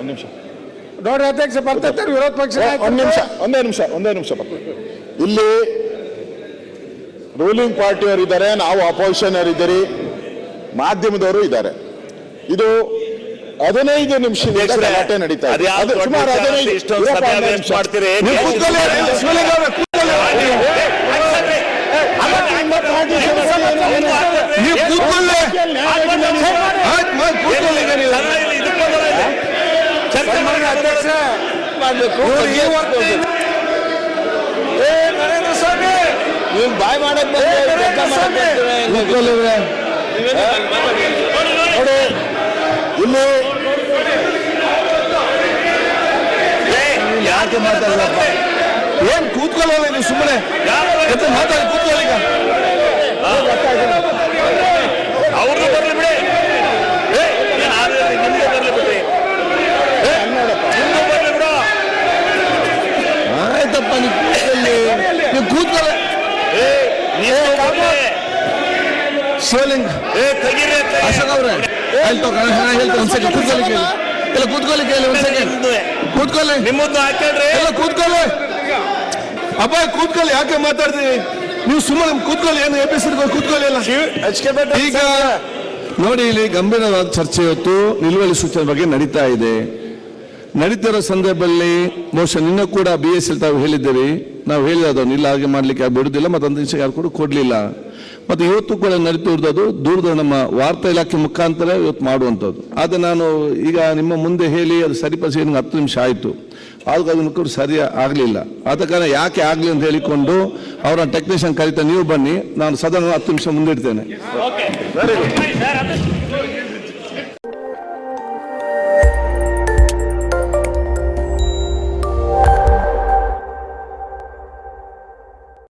ಒಂದು ನಿಮಿಷ. ನೋಡ್ರಿ ಅಧ್ಯಕ್ಷ ಬರ್ತೈತೆ ವಿರೋಧ ಪಕ್ಷ ಒಂದು ನಿಮಿಷ ಒಂದೇ ನಿಮಿಷ ಒಂದೇ ನಿಮಿಷ. ಇಲ್ಲಿ ರೂಲಿಂಗ್ ಪಾರ್ಟಿಯವರು ಇದ್ದಾರೆ ನಾವು ಅಪೋಸಿಷನ್ ಇದ್ದೀರಿ ಮಾಧ್ಯಮದವರು ಇದ್ದಾರೆ. ಇದು ಹದಿನೈದು ನಿಮಿಷ ಗಲಾಟೆ ನಡೀತಾ ಇದೆ ಅದ್ಯಾವ್ದು ಅದು ಸುಮಾರು ದೊಡ್ಡ ವಿಚಾರ ಹದಿನೈದು ಇಷ್ಟೊಂದು ಇರಪ್ಪ, ಸಮಯ ಹದಿನೈದು waste ನಿಮಿಷ. ಮಾಡ್ತೀರಿ? ನೀವು ನೀವು ಕೂತ್ಕೊಳ್ಳಿ, ಶಿವಲಿಂಗ ಅವರೇ, ಕೂತ್ಕೊಳ್ಳಿ. ಅಲ್ಲ, ನಿಮ್ಮ ಪಾರ್ಟಿ ಸದಸ್ಯರು ಏನು- ಏನು- ನೀವು ಕೂತ್ಕೊಳ್ಳಿ ಆಯ್ತು ಮಾಡಿ ಕೂತ್ಕೊಳ್ಳಿ ಈಗ ನೀವು ಚರ್ಚೆ ಮಾಡಿ ಅಧ್ಯಕ್ಷ ಇವ್ರು ಈ ಹೊತ್ತು ಏ ನರೇಂದ್ರ ಸ್ವಾಮಿ! ನೀವು ಬಾಯ್ ಮಾಡಕ್ ಕೆಲಸ. ನೋಡಿ ಇಲ್ಲಿ ಯಾಕೆ ಮಾತಾಡಲ್ಲಪ್ಪ ಏನ್ ಕೂತ್ಕೊಳ್ಳಲ್ಲ ನೀವು ಸುಮ್ಮನೆ ಮಾತಾಡಿ. ಆಯ್ತಪ್ಪ ನೀವು ಕೂತ್ಕೊಳ್ಳಿ. ನೀವು ಕೂತ್ಕೊಳ್ಳಿ. ಶಿವಲಿಂಗ್. ಅಶೋಕ್ ಅವ್ರೆ. ನಾನು ಹೇಳ್ತೇನೆ ಒಂದ್ ಸೆಕೆಂಡ್ ಕೂತ್ಕೊಳ್ಳಿ ಇಲ್ಲ ಕೂತ್ಕೊಳ್ಳಿ ಕೇಳಿ ಒಂದ್ ಸೆಕೆಂಡ್ ಕೂತ್ಕೊಳ್ಳಿ. ನಿಮ್ಮದ್ದು ಹಾಕ್ಯಾಡ್ರಿ. ಎಲ್ಲ ಕೂತ್ಕೊಳ್ಳಿ. ಅಪ್ಪ ಕೂತ್ಕೊಳ್ಳಿ. ಯಾಕೆ ಮಾತಾಡ್ತೀವಿ ನೀವು ಸುಮ್ಮನೆ ಕೂತ್ಕೊಳ್ಳಿ. ಏನು ಎಪಿಸೋಡ್ ಕೂತ್ಕೊಳ್ಳಿ ಎಲ್ಲ ಈಗ ನೋಡಿ ಇಲ್ಲಿ ಗಂಭೀರವಾದ ಚರ್ಚೆ ಇವತ್ತು ನಿಲುವಳಿ ಸೂಚನೆ ಬಗ್ಗೆ ನಡೀತಾ ಇದೆ. ನಡೀತಿರೋ ಸಂದರ್ಭದಲ್ಲಿ ಬಹುಶಃ ನಿನ್ನ ಕೂಡ ಬಿ ಎಸ್ ಎಲ್ ತಾವು ಹೇಳಿದ್ದೀರಿ. ನಾವು ಹೇಳಿದವನು ಇಲ್ಲ, ಹಾಗೆ ಮಾಡಲಿಕ್ಕೆ ಬಿಡುದಿಲ್ಲ ಮತ್ತು ಒಂದು ದಿವಸ ಯಾರು ಕೂಡ ಕೊಡಲಿಲ್ಲ. ಮತ್ತು ಇವತ್ತು ಕೂಡ ನಡೀತಿರೋದು ಅದು ದೂರದ ನಮ್ಮ ವಾರ್ತಾ ಇಲಾಖೆ ಮುಖಾಂತರ ಇವತ್ತು ಮಾಡುವಂಥದ್ದು. ಆದರೆ ನಾನು ಈಗ ನಿಮ್ಮ ಮುಂದೆ ಹೇಳಿ ಅದು ಸರಿಪಡಿಸಿ ನಿಮ್ಗೆ ಹತ್ತು ನಿಮಿಷ ಆಯಿತು. ಆದ್ರೂ ಅದನ್ನು ಕೂಡ ಸರಿ ಆಗಲಿಲ್ಲ. ಆದ ಕಾರಣ ಯಾಕೆ ಆಗಲಿ ಅಂತ ಹೇಳಿಕೊಂಡು ಅವರ ಟೆಕ್ನಿಷಿಯನ್ ಕರೀತಾ ನೀವು ಬನ್ನಿ. ನಾನು ಸದನ ಹತ್ತು ನಿಮಿಷ ಮುಂದಿಡ್ತೇನೆ.